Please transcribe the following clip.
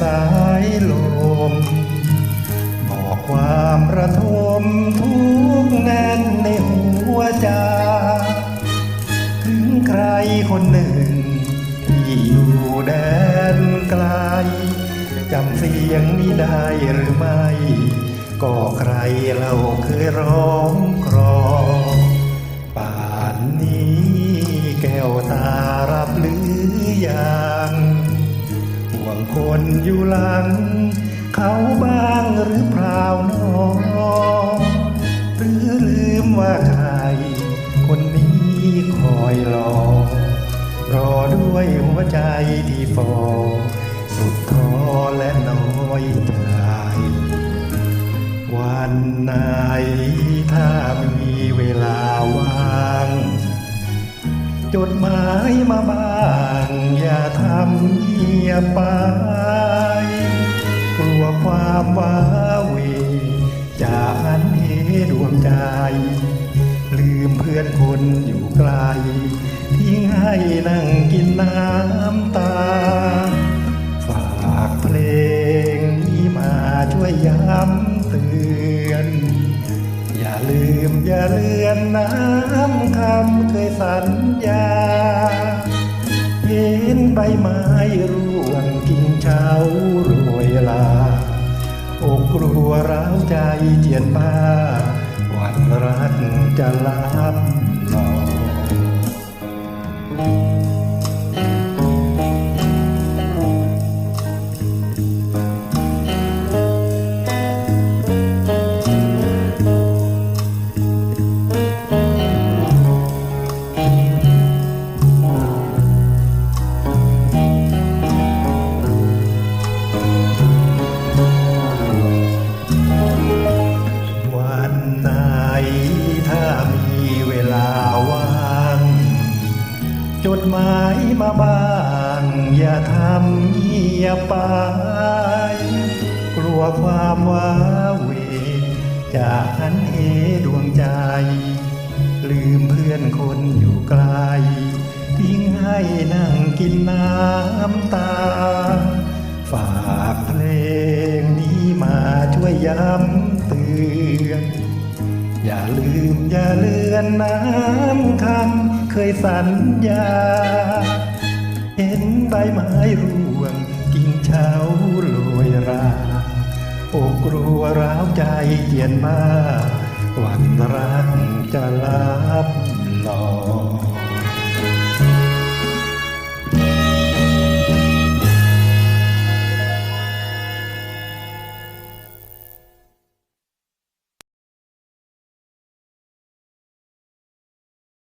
สายลม บอกความระทมทุกแน่นในหัวใจถึงใครคนหนึ่ง ที่อยู่แดนไกลจำเสียงนี้ได้หรือไม่ ก็ใครเราเคยร้องกรอป่ คนอยู่หลัง เขาบ้างหรือเปล่าหนอหรือลืมว่าใคร คนนี้คอยรอ รอด้วยหัวใจที่ฟอสุดท้อและน้อยใจวันไหนถ้ามีเวลาว่าง จดหมายมาบ้างอย่าทำเงียบไปกลัวความว้าเวจะอันเหดวงใจ ลืมเพื่อนคนอยู่ไกล ที่งให้นั่งกินน้ำ เลือนน้ำคำเคยสัญญา เห็นใบไม้ร่วงกิ่งเช้ารวยลา อกกลัวร้าวใจเจียนป้า วันรักจะลับ ดหมายมาบ้างอย่าทำเงียบไป กลัวความว้าเหวจะหันเหดวงใจ ลืมเพื่อนคนอยู่ไกล ทิ้งให้นั่งกินน้ำตา ฝากเพลงนี้มาช่วยย้ำเตือน อย่าลืมอย่าเลือนน้ำคำ ยสัญญา เห็นใบไม้ร่วงกิ่งเช้าลอยราอกกลัวร้าวใจเย็นมาวันรักจะลับหลอก